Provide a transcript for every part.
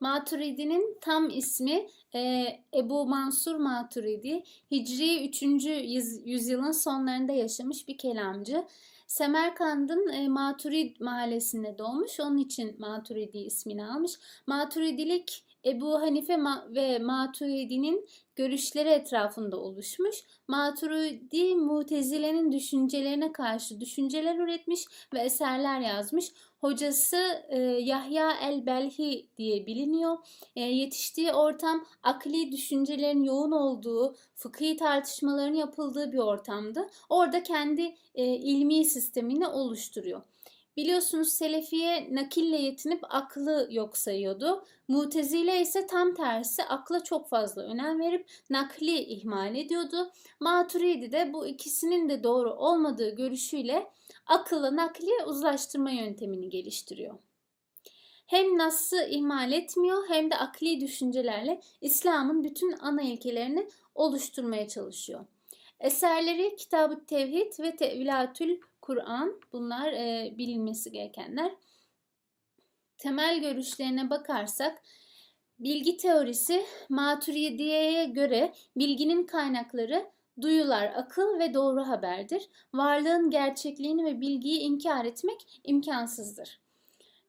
Maturidi'nin tam ismi e, Ebu Mansur Maturidi. Hicri 3. yüz- yüzyılın sonlarında yaşamış bir kelamcı. Semerkand'ın e, Maturid mahallesinde doğmuş. Onun için Maturidi ismini almış. Maturidilik Ebu Hanife ve Maturidi'nin görüşleri etrafında oluşmuş. Maturidi Mutezile'nin düşüncelerine karşı düşünceler üretmiş ve eserler yazmış. Hocası e, Yahya el-Belhi diye biliniyor. E, yetiştiği ortam akli düşüncelerin yoğun olduğu, fıkhi tartışmaların yapıldığı bir ortamdı. Orada kendi e, ilmi sistemini oluşturuyor. Biliyorsunuz Selefiye nakille yetinip aklı yok sayıyordu. Mutezile ise tam tersi akla çok fazla önem verip nakli ihmal ediyordu. Maturidi de bu ikisinin de doğru olmadığı görüşüyle akılla nakli uzlaştırma yöntemini geliştiriyor. Hem Nas'ı ihmal etmiyor hem de akli düşüncelerle İslam'ın bütün ana ilkelerini oluşturmaya çalışıyor. Eserleri Kitab-ı Tevhid ve Tevilatül Kur'an bunlar e, bilinmesi gerekenler. Temel görüşlerine bakarsak bilgi teorisi Maturidiye'ye göre bilginin kaynakları duyular, akıl ve doğru haberdir. Varlığın gerçekliğini ve bilgiyi inkar etmek imkansızdır.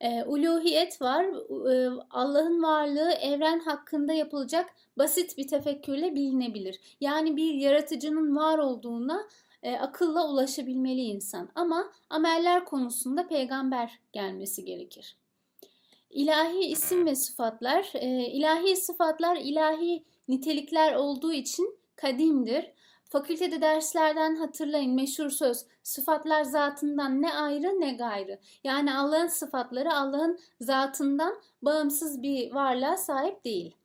E, uluhiyet var. E, Allah'ın varlığı evren hakkında yapılacak basit bir tefekkürle bilinebilir. Yani bir yaratıcının var olduğuna e, akılla ulaşabilmeli insan. Ama ameller konusunda peygamber gelmesi gerekir. İlahi isim ve sıfatlar, e, ilahi sıfatlar ilahi nitelikler olduğu için kadimdir. Fakültede derslerden hatırlayın meşhur söz sıfatlar zatından ne ayrı ne gayrı. Yani Allah'ın sıfatları Allah'ın zatından bağımsız bir varlığa sahip değil.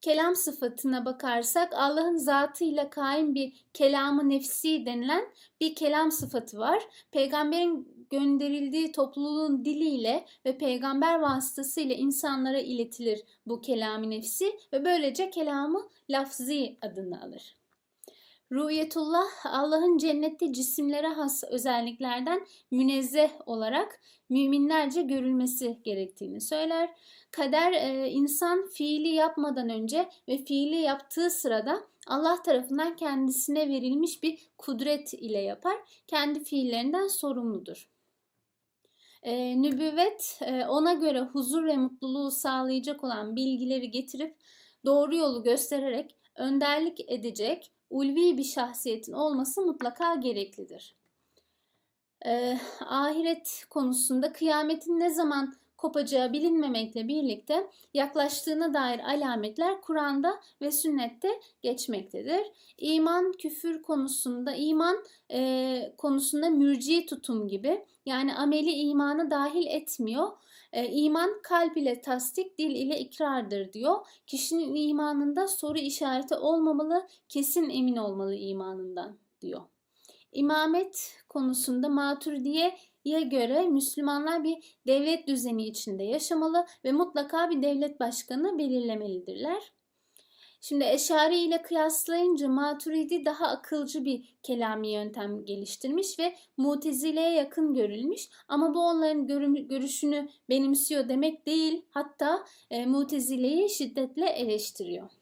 Kelam sıfatına bakarsak Allah'ın zatıyla kaim bir kelamı nefsi denilen bir kelam sıfatı var. Peygamberin gönderildiği topluluğun diliyle ve peygamber vasıtasıyla insanlara iletilir bu kelamı nefsi ve böylece kelamı lafzi adını alır. Ruhiyetullah Allah'ın cennette cisimlere has özelliklerden münezzeh olarak müminlerce görülmesi gerektiğini söyler. Kader e, insan fiili yapmadan önce ve fiili yaptığı sırada Allah tarafından kendisine verilmiş bir kudret ile yapar. Kendi fiillerinden sorumludur. E, nübüvvet e, ona göre huzur ve mutluluğu sağlayacak olan bilgileri getirip doğru yolu göstererek önderlik edecek ulvi bir şahsiyetin olması mutlaka gereklidir. Ee, ahiret konusunda kıyametin ne zaman kopacağı bilinmemekle birlikte yaklaştığına dair alametler Kur'an'da ve sünnette geçmektedir. İman küfür konusunda iman e, konusunda mürci tutum gibi yani ameli imanı dahil etmiyor. E, iman kalp ile tasdik, dil ile ikrardır diyor. Kişinin imanında soru işareti olmamalı, kesin emin olmalı imanından diyor. İmamet konusunda Maturidiye'ye göre Müslümanlar bir devlet düzeni içinde yaşamalı ve mutlaka bir devlet başkanı belirlemelidirler. Şimdi Eşari ile kıyaslayınca Maturidi daha akılcı bir kelami yöntem geliştirmiş ve Mutezile'ye yakın görülmüş. Ama bu onların görüşünü benimsiyor demek değil. Hatta e, Mutezile'yi şiddetle eleştiriyor.